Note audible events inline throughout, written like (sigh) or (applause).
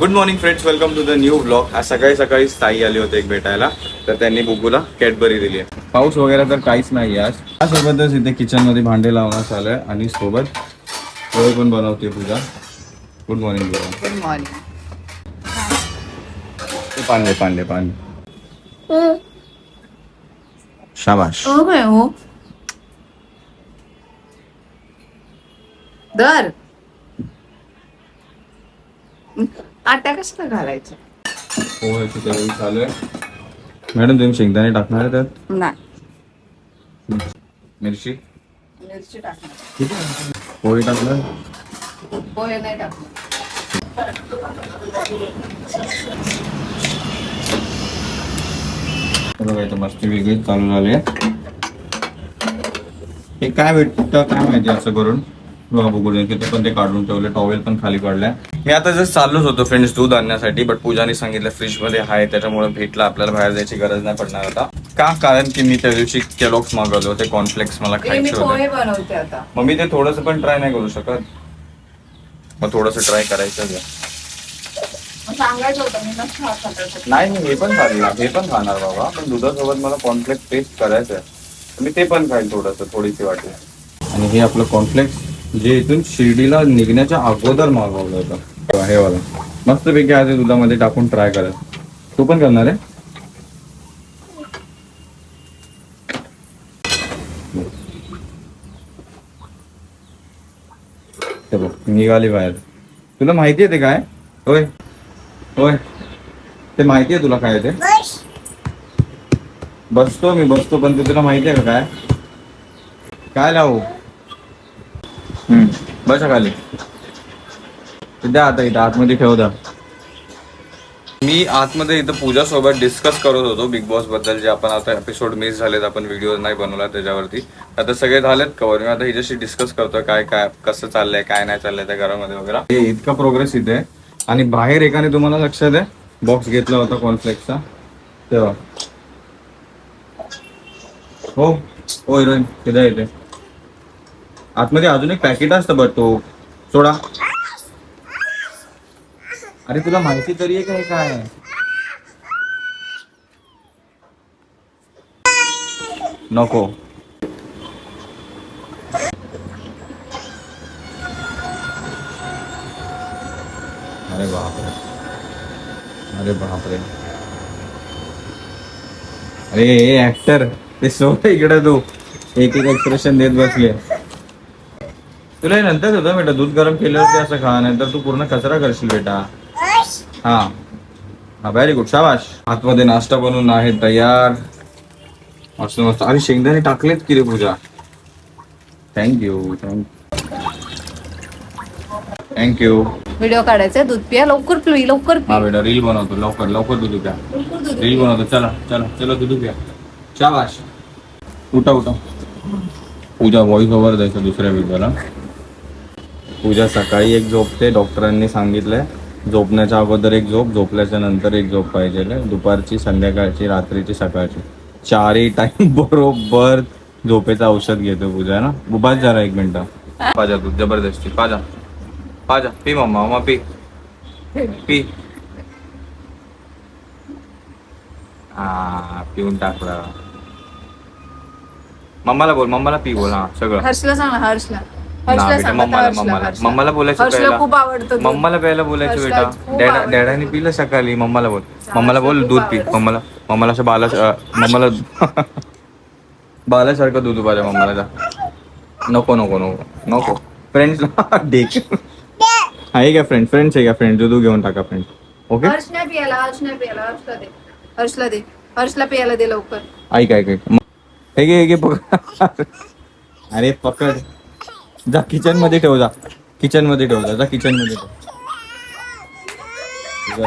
Good morning friends welcome to the new blog आज सकाळी सकाळी ताई आली होते एक भेटायला. तर त्यांनी बुगूला कॅडबरी दिली आहे. पाऊस वगैरे तर काहीच नाही आज. त्यासोबतच इथे किचनमध्ये भांडे लावण्यात आहे आणि सोबत पोहे पण बनवते Pooja. Good morning good morning Pandey Pandey Pandey शाबाश. हो हो. दर आट्या कशाला घालायचं? पोह्याची तयारी चालू आहे मॅडम तुम्ही शेंगदाणे टाकणार आहे त्यात? नाही. मिरची? मिरची टाकणार. पोहे टाकलं पोहे नाही टाकणार. बघा इथं मस्ती वेगळी चालू झाली आहे. हे काय भेटतं काय माहिती असं करून? बघा बघून तिथे पण ते काढून ठेवले टॉवेल पण खाली पडलाय मी आता जस्ट चाललोच होतो फ्रेंड्स दूध आणण्यासाठी बट पूजाने सांगितलं फ्रीजमध्ये आहे त्याच्यामुळे भेटला. आपल्याला बाहेर जायची गरज नाही पडणार आता. का? कारण की मी त्या दिवशी केलॉक्स मागवले होते कॉर्नफ्लेक्स मला खायचे होते. मग मी ते थोडस पण ट्राय नाही करू शकत. मग थोडस ट्राय करायचं आहे. मग सांगायचं होतं मी नसतं खात. नाही मी हे पण खाल्ला. हे पण खाणार बाबा. पण दुधासोबत मला कॉर्नफ्लेक्स टेस्ट करायचं आहे मी ते पण खाईल थोडस थोडीशी वाटली. आणि हे आपलं कॉर्नफ्लेक्स जे इथून शिर्डीला निघण्याच्या अगोदर मागवलं होतं. हे वाला मस्त पैकी आज हे दुधामध्ये टाकून ट्राय करा तू पण करणार आहे? बघ निघाली बाहेर. तुला माहिती आहे ते काय? होय. होय. ते माहिती आहे तुला काय आहे ते? बसतो मी बसतो पण ते तुला माहिती आहे का काय? काय लावू? बसा खाली. द्या आता इथं आतमध्ये ठेव द्या मी आतमध्ये इथं पूजा सोबत डिस्कस करत होतो बिग बॉसबद्दल जे आपण आता एपिसोड मिस झालेत आपण व्हिडिओ नाही बनवला त्याच्यावरती. आता सगळे झालेत कवर मी आता हिच्याशी डिस्कस करतोय काय काय कसं चाललंय काय नाही चाललंय त्या घरामध्ये वगैरे. हे इतका प्रोग्रेस इथे. आणि बाहेर एकाने तुम्हाला लक्षात आहे बॉक्स घेतला होता कॉर्नफ्लेक्सचा तेव्हा. हो हो हिरोईन. तिथे येते आतमध्ये अजून एक पॅकेट असतं बघ तो. सोडा. अरे तुला माहिती तरी आहे काय काय? नको. अरे बापरे. अरे बापरे. अरे ऍक्टर ते सोड इकडे तू. एक एक एक्सप्रेशन देत बसले तुला हे नंतर होतं बेटा दूध गरम केल्यावरती असं खा नंतर तू पूर्ण कचरा करशील बेटा. हा. हा व्हेरी गुड शाबाश. आतमध्ये नाश्ता बनवून आहे तयार. मस्त मस्त. अरे शेंगदाणे टाकलेत की रे Pooja? Thank you thank you video काढायचा दूध पिया लवकर पी लवकर हा बेटा रील बनवतो लवकर लवकर दूध प्या. लवकर दूध रील बनवतो चला चला चला दूध प्या. शाबाश. उठा उठा. पूजा व्हॉइस ओव्हर द्यायचं दुसऱ्या व्हिडिओला पूजा सकाळी एक झोपते डॉक्टरांनी सांगितलंय. झोपण्याच्या अगोदर एक झोप झोपल्याच्या नंतर एक झोप पाहिजे दुपारची संध्याकाळची रात्रीची सकाळची. चारही टाइम (laughs) बरोबर झोपेचं औषध घेतो पूजा ना? उभाच जरा एक मिनिट. पाजा तू जबरदस्ती. पाजा. पाजा. पी मम्मा मम्मा पी. पी. हा पिऊन टाकला मम्माला बोल मम्माला पी बोल हा सगळं. हर्षला सांग हर्षला. ना बेटा मम्माला मम्माला बोलायचं हर्षला पहिला. खूप आवडतं दूध. मम्माला प्यायला बोलायचं हर्षला बेटा. खूप डॅडा आवडतं. डॅडाने पिलं सकाळी मम्माला बोल. मम्माला बोल दूध पी. मम्माला मम्माला असं बाला मम्माला (laughs) बालासारखं दूध पाहिजे मम्माला जा. नको नको नको. नको. फ्रेंड्सला डेक (laughs) आहे का फ्रेंड फ्रेंड्स आहे का फ्रेंड दूध घेऊन टाका फ्रेंड ओके हर्ष नाही पियाला हर्ष नाही पियाला हर्षला दे. हर्षला दे. हर्षला पियाला दे लवकर. ऐक ऐक ऐक. हे घे हे घे पकड. (laughs) अरे पकड. जा किचनमध्ये ठेव जा. किचनमध्ये ठेव जा जा किचनमध्ये ठेव.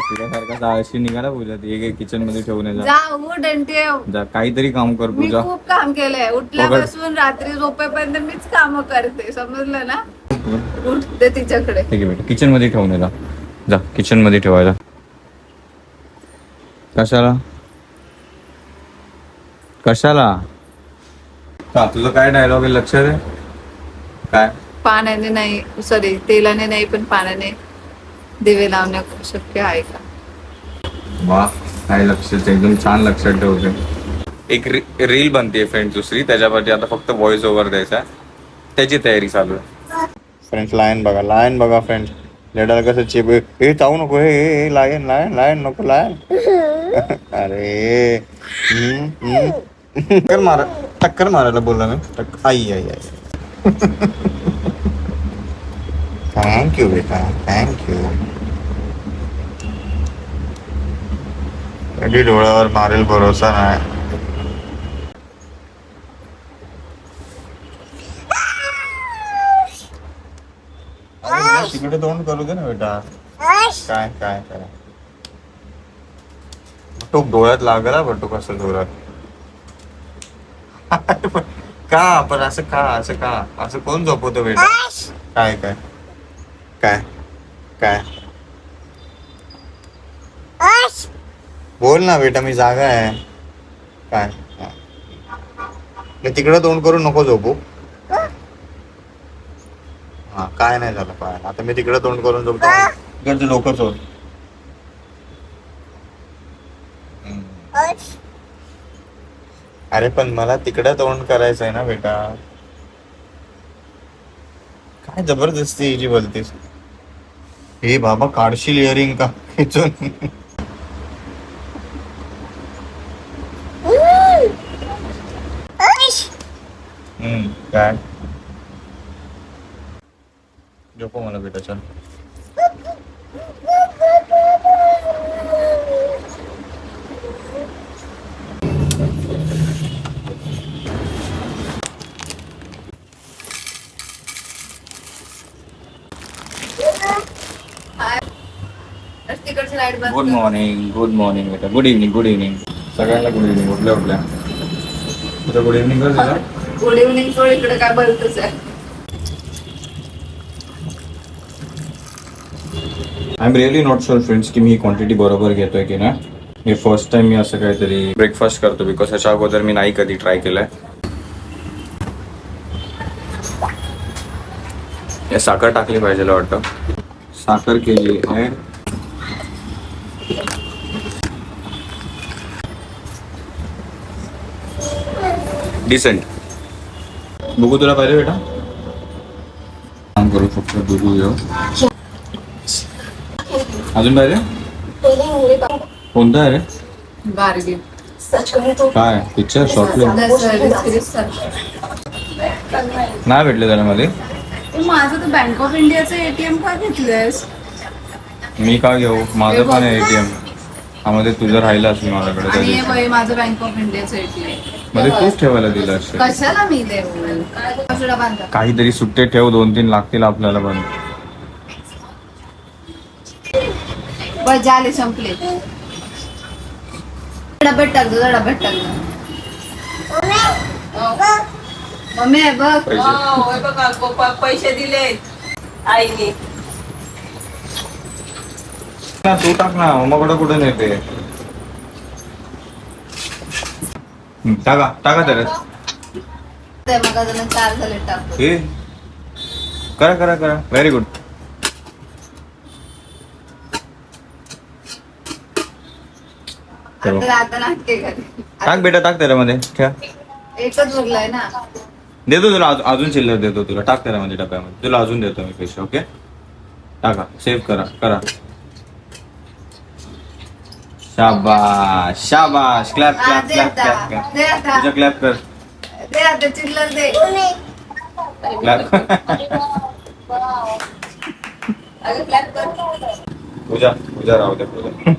तुझ्यासारखा जाळशी निघाला पूजा. ती एक किचनमध्ये ठेवून जा. जा उठ आणि ठेव. जा काहीतरी काम कर मी पूजा. खूप काम केलंय. उठल्यापासून रात्री झोपेपर्यंत मीच काम करते. समजलं ना? उठ दे तिच्याकडे. ठीक आहे बेटा. किचनमध्ये ठेवून ये जा. जा किचनमध्ये ठेवायला. कशाला? कशाला? का तुझं काय डायलॉग आहे? लक्षात आहे काय? पाण्याने नाही सॉरी तेलाने नाही पण पाण्याने दिवे लावण्या शक्य आहे का? वा काय लक्षात एकदम छान लक्षात ठेवते. एक रील बनते फ्रेंड दुसरी. त्याच्यावरती आता फक्त व्हॉइस ओव्हर द्यायचा. त्याची तयारी चालू आहे. फ्रेंड्स लायन बघा लायन बघा फ्रेंड्स लेडाला कसं चिप हे चावू नको हे हे लायन लायन लायन नको लायन (laughs) अरे हम्म, हम्म. टक्कर मारा टक्कर मारायला बोलला मी टक आई आई आई. थँक्यू बेटा थँक्यू कधी डोळ्यावर मारेल भरोसा नाही. तिकडे तोंड करू दे ना बेटा. काय काय काय? तो डोळ्यात लागला (laughs) पण तो कसं जोरात का? पण असं का? असं का? असं कोण झोपवतो बेटा? काय काय? काय? काय? बोल ना बेटा मी जागा आहे. काय. मी तिकडं तोंड करून नको झोपू. हा काय नाही झालं काय आता मी तिकडं तोंड करून झोपतो. इकडचे लोक सोड. अरे पण मला तिकडं तोंड करायचंय ना बेटा. काय जबरदस्ती हिची बोलतेस? हे बाबा काढशील इयरिंग का? (laughs) हम्म, काय झोपव मला बेटा चल तिकडची लाइट बंद गुड. मॉर्निंग गुड मॉर्निंग बेटा. गुड इव्हनिंग गुड इव्हनिंग सगळ्यांना गुड इव्हनिंग उठल्या उठल्या. तुझं गुड इव्हनिंग कर गुड इव्हनिंग सोड इकडे काय बोलतोच आहे I am really not sure friends की मी ही क्वांटिटी बरोबर घेतोय की ना हे फर्स्ट टाइम मी असं काहीतरी ब्रेकफास्ट करतो बिकॉज ह्याच्या अगोदर मी नाही कधी ट्राय केलंय. हे साखर टाकली पाहिजे वाटतं. साखर केली आहे. डिसेंट बघू तुला पाहिजे बेटा. काम करू फक्त बघू येऊ अजून पाहिजे? कोणता आहे रे? काय? पिक्चर शॉर्ट फिल्म नाही भेटले त्याला मध्ये माझं तर बँक ऑफ इंडियाचं एटीएम का घेतलंयस? मी का घेऊ? माझं पण आहे एटीएममध्ये तुझं राहिलं असेल माझ्याकडे आणि हे माझं बँक ऑफ इंडियाचं एटीएममध्ये तूच ठेवायला दिलं असेल. कशाला मी देऊ कशाला बांधा. काहीतरी सुट्टे ठेव दोन तीन लागतील आपल्याला पण. बस झाले संपले. डब्यात टाक तुझा डब्यात टाक मम्मी आहे बघ. पैसे हो, हे बघा पैसे दिले आईने. ना तू टाक ना मम्माकडे कुठे नेते? टाका टाका त्याला हे करा करा करा. व्हेरी गुड टाक बेटा टाक त्याच्यामध्ये. ठेव. एकच उरलाय ना देतो तुला अजून- चिल्लर देतो तुला. टाक त्यामध्ये डब्यामध्ये. तुला अजून देतो मी पैसे ओके टाका सेव्ह करा करा. शाबाश शाबाश. क्लॅप क्लॅप दे क्लॅप क्लॅप दे आता तुझ्या क्लॅप कर. दे आता चिल्लर दे. क्लॅप (laughs) अगं clap कर. पूजा पूजा राहू दे पूजा.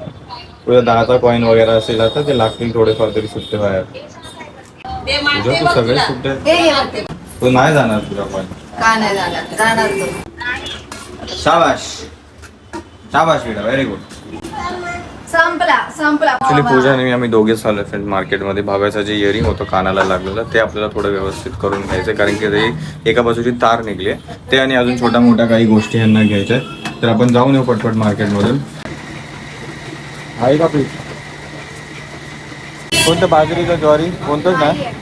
पूजा दहाचा कॉईन वगैरे असेल आता ते लागतील थोडेफार तरी सुट्टे बाहेर. पूजा मानते तू बघ सगळे तुला. सुट्टे? हे. तू नाही जाणार तुझा कॉईन का नाही जाणार? जाणार तू. शाबाश. शाबाश बेटा व्हेरी गुड संपला संपला. ऍक्च्युली पूजा आणि मी आम्ही दोघेच आलो फ्रेंड मार्केटमध्ये भाव्याचं जे इयरिंग होतं कानाला लागलेलं ते आपल्याला थोडं व्यवस्थित करून घ्यायचं कारण की ते एका बाजूची तार निघली आहे. ते आणि अजून छोट्या मोठ्या काही गोष्टी यांना घ्यायच्या. तर आपण जाऊन येऊ पटपट मार्केटमधून. आहे का पीठ कोणतं बाजरीचं ज्वारी? कोणतंच नाही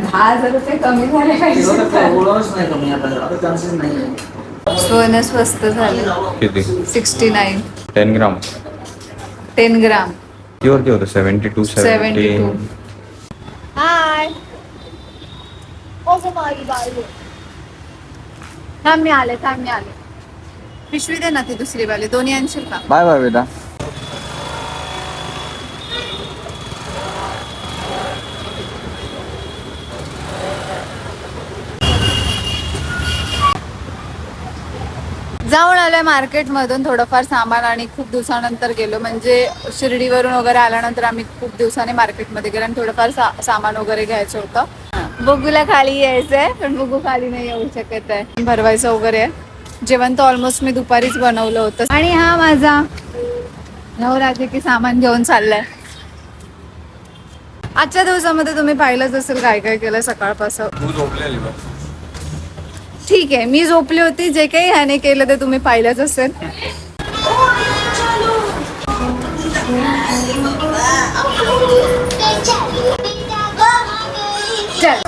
दहा हजार रुपये कमी झाले पाहिजे. होणारच नाही कमी आता आता चान्सेस नाही आहे सोनं स्वस्त झालं. किती? Sixty nine. Ten gram. Ten gram. कितीवरती होतं? Seventy two seventy 72. हाय. थांब मी आले थांब मी आले. पिशवी दे ना ती दुसरी वाली दोन्ही आणशील का? बाय बाय बेटा जाऊन आलोय मार्केटमधून थोडंफार सामान आणि खूप दिवसानंतर गेलो. म्हणजे शिर्डीवरून वगैरे आल्यानंतर आम्ही खूप दिवसांनी मार्केटमध्ये गेलो आणि थोडंफार सा- सामान वगैरे घ्यायचं होतं. बघूला खाली यायचंय पण बघू खाली नाही येऊ शकत आहे. भरवायचं वगैरे आहे. जेवण तर ऑलमोस्ट मी दुपारीच बनवलं होतं. आणि हा माझा नऊ नवरात्री की सामान घेऊन चाललाय. आजच्या दिवसामध्ये तुम्ही पाहिलंच असेल काय काय केलं सकाळपासून. ठीक आहे मी झोपली होती जे काही ह्याने केलं ते तुम्ही पाहिलंच असेल.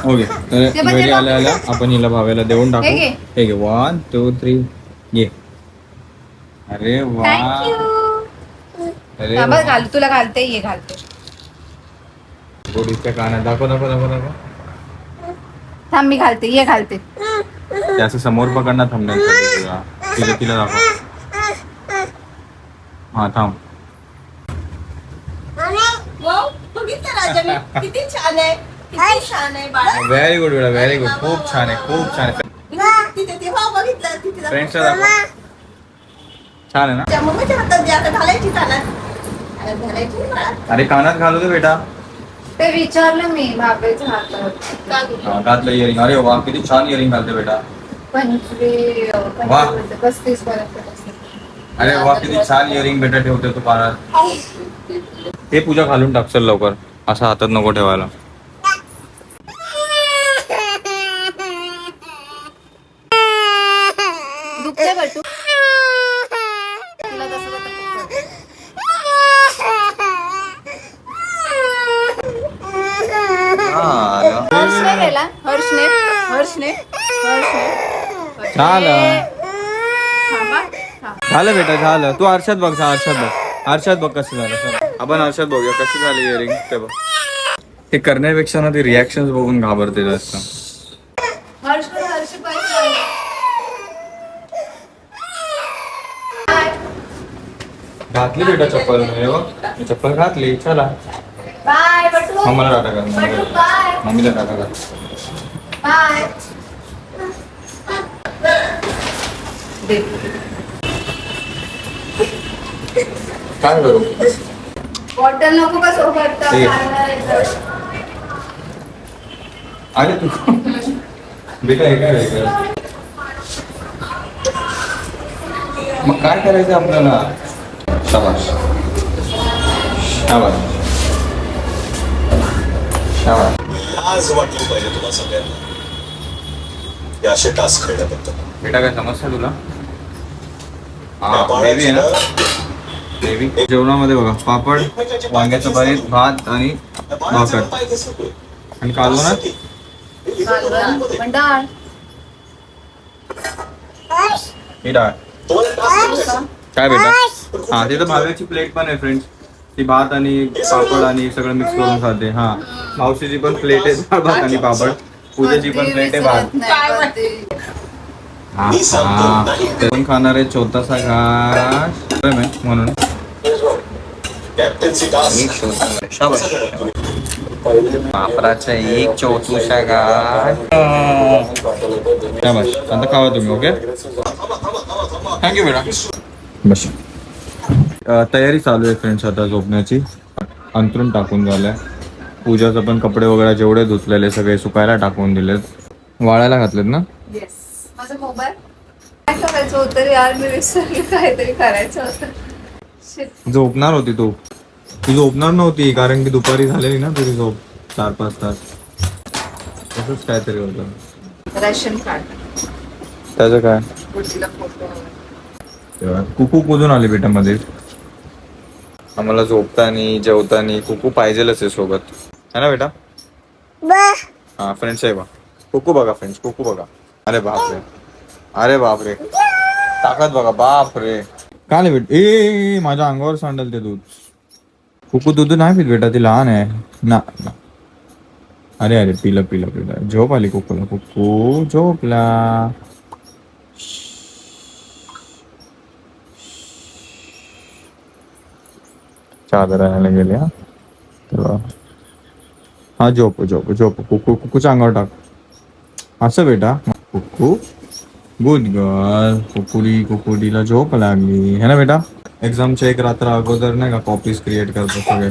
ओके तर घरी आल्या आल्या आपण हिला भाव्याला देऊन टाकू. हे घे. वन टू थ्री घे. अरे वा. थँक्यू अरे थांबा वा. घाल तुला घालते ये घालते गोडीच्या कानात दाखव दाखव दाखव दाखव. थांब मी घालते ये घालते. ते असं समोर पकडणार थांबण्यासाठी तुला तिला तिला दाखव हा थांब वाव, बघितलं राजा मी किती छान आहे किती छान आहे बाळा व्हेरी गुड बेटा व्हेरी गुड खूप छान आहे खूप छान आहे तिथे ते वाव बघितलं तिथे फ्रेंड्सला दाखव छान आहे ना? त्या मम्मीच्या हातात द्या आता घालायची कानात कानात घालायची ना? बाळा. अरे कानात घालू दे बेटा? ते विचारलं मी भावेच्या हातात का गं? घातलं इयरिंग अरे वा किती छान इयरिंग घालते बेटा. पंचवीस. पस्तीस पर्यंत अरे वा किती छान इयरिंग बेटा ठेवते तू कानात हे पूजा घालून टाक चल लवकर. असं हातात नको ठेवायला दुखते बटू तुला तसं होतं का? हर्षने केला हर्षने हर्षने हर्षने. झालं. झालं बेटा झालं. तू आरशात बघ आरशात बघ. आरशात बघ कसं झालं. आपण आरशात बघूया कसं झालं इयरिंग ते बघ. ते करण्यापेक्षा ना ते रिॲक्शन बघून घाबरते जास्त. घातली बेटा चप्पल. हे चप्पल घातली. चला. बाय मम्मीला टाटा कर मम्मीला टाटा कर बाय काय करू बॉटल नको का सोबत ठीक. अरे तू? बेटा हे काय वेगळं? मग काय करायचं आपल्याला? शाबाश शाबाश शाबाश लाज वाटली पाहिजे तुला सगळ्यांना. हे असे टास्क खेळण्याबद्दल बेटा काय समजतं तुला? हा देवी आहे ना? देवी जेवणामध्ये बघा पापड वांग्याचं भरीत भात आणि भाकर. आणि कालवणात. पण डाळ ही डाळ. करायचा. काय बेटा? हा तिथं भाव्याची प्लेट पण आहे फ्रेंड्स ती भात आणि पापड आणि सगळं मिक्स करून खाते. हा. मावशीची पण प्लेट आहे डाळ भात आणि पापड. पूजेची पण प्लेट आहे भात खाणार आहे छोटासा घास म्हणून टास्क एक चौथूसा घास. शाबाश आता खावा तुम्ही ओके? थँक्यू बेटा बस. तयारी चालू आहे फ्रेंड्स आता झोपण्याची. अंतरून टाकून झालंय. पूजाचं पण कपडे वगैरे जेवढे धुतलेले सगळे सुकायला टाकून दिलेत. वाळायला घातलेत ना? Yes. माझा मोबाईल काय करायचं होतं रे यार? मी विसरले काहीतरी करायचं होतं. Shit. झोपणार होती तू. ती झोपणार नव्हती कारण की दुपारी झालेली ना तुझी झोप चार पाच तास. तसंच काहीतरी होतं. Ration card. त्याचं काय? पुढीला फोटो तेव्हा कुकू कुजून आली बेटा मध्ये आम्हाला झोपतानी जेवतानी कुकू पाहिजेलच आहे सोबत. है ना बेटा? हा फ्रेंड्स आहे बा कुकू बघा फ्रेंड्स कुकू बघा अरे बापरे अरे बापरे ताकद बघा बापरे काय नाही भेट ए, ए ए, माझ्या अंगावर सांडल ते दूध। कुकू दूध नाही पित बेटा ती लहान आहे. ना ना. अरे अरे पिलं पिलं पिलं. झोप आली कुकूला. कुकू झोपला. चादर आणायला गेले हा. तेव्हा हा झोप झोप झोप कुकू कुकूच्या अंगावर टाक असं बेटा कुकू गुड गर्ल कुकुडी कुकुडीला झोप लागली है ना बेटा एक्झामच्या एक रात्र अगोदर नाही का कॉपीज क्रिएट करतो सगळे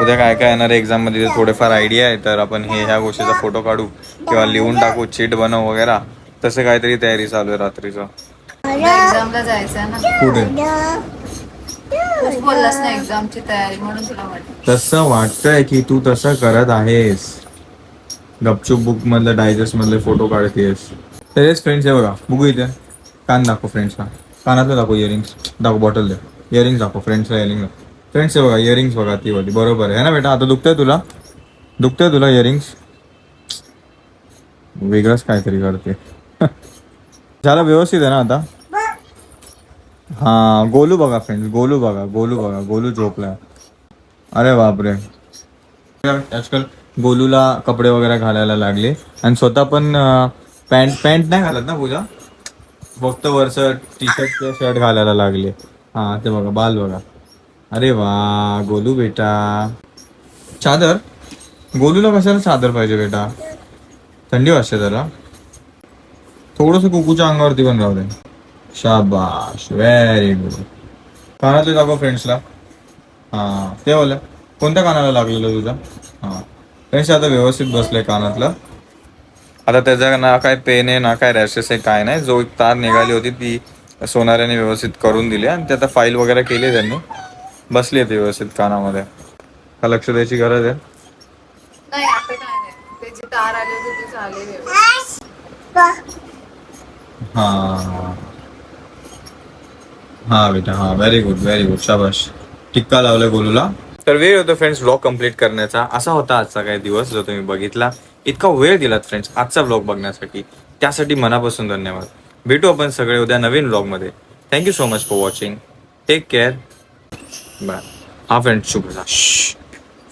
उद्या काय काय येणार एक्झाममध्ये थोडेफार आयडिया आहे तर आपण हे ह्या गोष्टीचा फोटो काढू किंवा लिहून टाकू चीट बनव वगैरे तसं काहीतरी तयारी चालू आहे रात्रीचं एक्झामला जायचंय ना पुढे तूच बोललास ना एक्झामची तयारी म्हणून तुला वाटत तसं वाटतंय की तू तसं करत आहेस. गपचूप बुक मधलं डायजेस्ट मधले फोटो काढतेस. तेच फ्रेंड्स आहे बघा. बघू इथे. कान दाखव फ्रेंड्सला कानातलं दाखव इयरिंग्स दाखव बॉटल दे इयरिंग्स दाखव फ्रेंड्सला इयरिंग फ्रेंड्स आहे बघा इयरिंग्स बघा ती वाली. बरोबर आहे ना बेटा? आता दुखतंय तुला? दुखतंय तुला इयरिंग्स वेगळंच काहीतरी करते. (laughs) झालं व्यवस्थित आहे ना आता? हा गोलू बघा फ्रेंड्स गोलू बघा गोलू बघा गोलू झोपला अरे बापरे. आजकाल गोलूला कपडे वगैरे घालायला लागले. आणि स्वतः पण पॅन्ट पॅन्ट नाही घालत ना पूजा? फक्त वरच टी शर्ट शर्ट घालायला लागले. हा ते बघा बाल बघा. अरे वा गोलू बेटा. चादर? गोलूला कशाला चादर पाहिजे बेटा? थंडी वाजते जरा. थोडस कुकूच्या अंगावरती पण राहू दे. शाबाश. व्हेरी गुड कानातले दाखव फ्रेंड्सला हा ते बोल. कोणत्या कानाला लागलेलं तुझ्या हा. फ्रेंड्स आता व्यवस्थित बसलंय कानातलं. आता त्याचा ना काय पेन आहे ना काय रॅशेस आहे काय नाही. जो एक तार निघाली होती ती सोनाऱ्याने व्यवस्थित करून दिली आणि ते आता फाईल वगैरे केली त्यांनी. बसली आहे ती व्यवस्थित कानामध्ये. का लक्ष द्यायची गरज आहे? नाही आता काय नाही त्याची तार आली होती ती झाली व्यवस्थित. हा हा बेटा हा. व्हेरी गुड व्हेरी गुड शाबाश. टिक्का लावलाय गोलूला तर वेळ होतो फ्रेंड्स ब्लॉग कंप्लीट करण्याचा. असा होता आजचा काही दिवस जो तुम्ही बघितला. इतका वेळ दिलात फ्रेंड्स आजचा ब्लॉग बघण्यासाठी. त्यासाठी मनापासून धन्यवाद. भेटू आपण सगळे उद्या नवीन ब्लॉगमध्ये thank you so much for watching take care bye हा फ्रेंड्स शुभ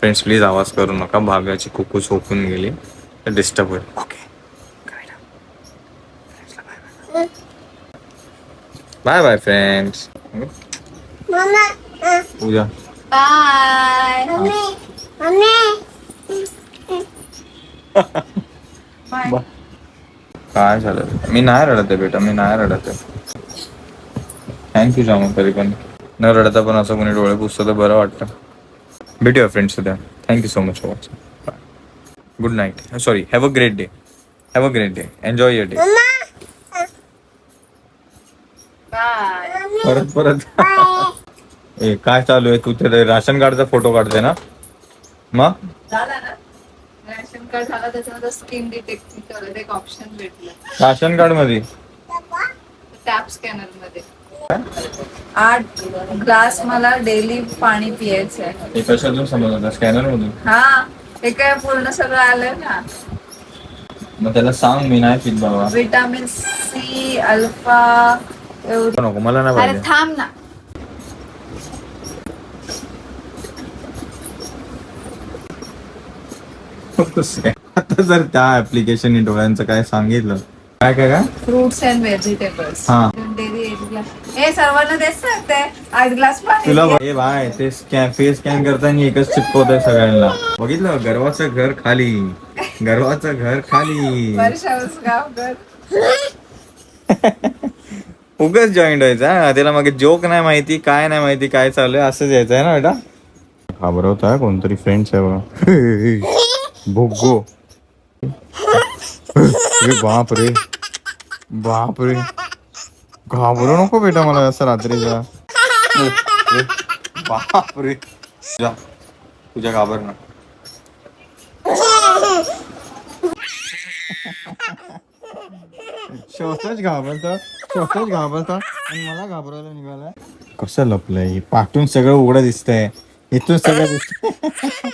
फ्रेंड्स प्लीज आवाज करू नका. भाव्याची कुकू झोपून गेली. तर डिस्टर्ब होईल. ओके बाय बाय फ्रेंड्स उद्या बाय बाय काय झालं मी नाही रडत आहे बेटा मी नाही रडत आहे. थँक्यू जामू तरी पण. न रडता पण असं कोणी डोळे पुसतं तर बरं वाटतं. भेटूया फ्रेंड्स उद्या. Thank you so much for watching bye good night sorry have a great day have a great day enjoy your day bye परत. ए काय चालू आहे? तू ते राशन कार्डचा फोटो काढते ना? मग झाला ना? रॅशन कार्ड झाला त्याच्यानंतर स्किन करत एक ऑप्शन भेटलं. राशन कार्डमध्ये टॅप स्कॅनरमध्ये आठ ग्लास मला डेली पाणी पियायचं आहे. ते कशातून स्कॅनर मधून हा हे काय पूर्ण सगळं आलंय ना. मग त्याला सांग मी नाही पित बाबा. विटामिन सी अल्फा नको मला नाही अरे पाहिजे. थांब ना. आता जर त्या ऍप्लिकेशन डोळ्यांचं काय सांगितलं. काय काय काय? फ्रुट्स अँड व्हेजिटेबल्स हा. डेली एट ग्लास हे सर्वांना तेच सांगते. आठ ग्लास पाणी तुला पिया. ए बाय ते स्कॅन फेस स्कॅन करताना एकच चिपकवत आहे सगळ्यांना. बघितलं? गर्वाचं घर खाली. गर्वाचं घर खाली. (laughs) गावकर (laughs) उगाच जॉईंट व्हायचं त्याला मग जोक नाही माहिती काय नाही माहिती काय चालू आहे असंच यायचं आहे ना बेटा? घाबरवत आहे कोणतरी फ्रेंड्स आहे बघा. भोगो. ए बाप रे बाप रे घाबरू नको बेटा मला असं रात्रीचा. ए, बाप रे जा. तुझ्या घाबर ना स्वतःच घाबरता स्वतःच घाबरता आणि मला घाबरायला निघाला कसं लपलंय पाठून सगळं उघडं दिसतंय. इथून सगळं दिसतंय.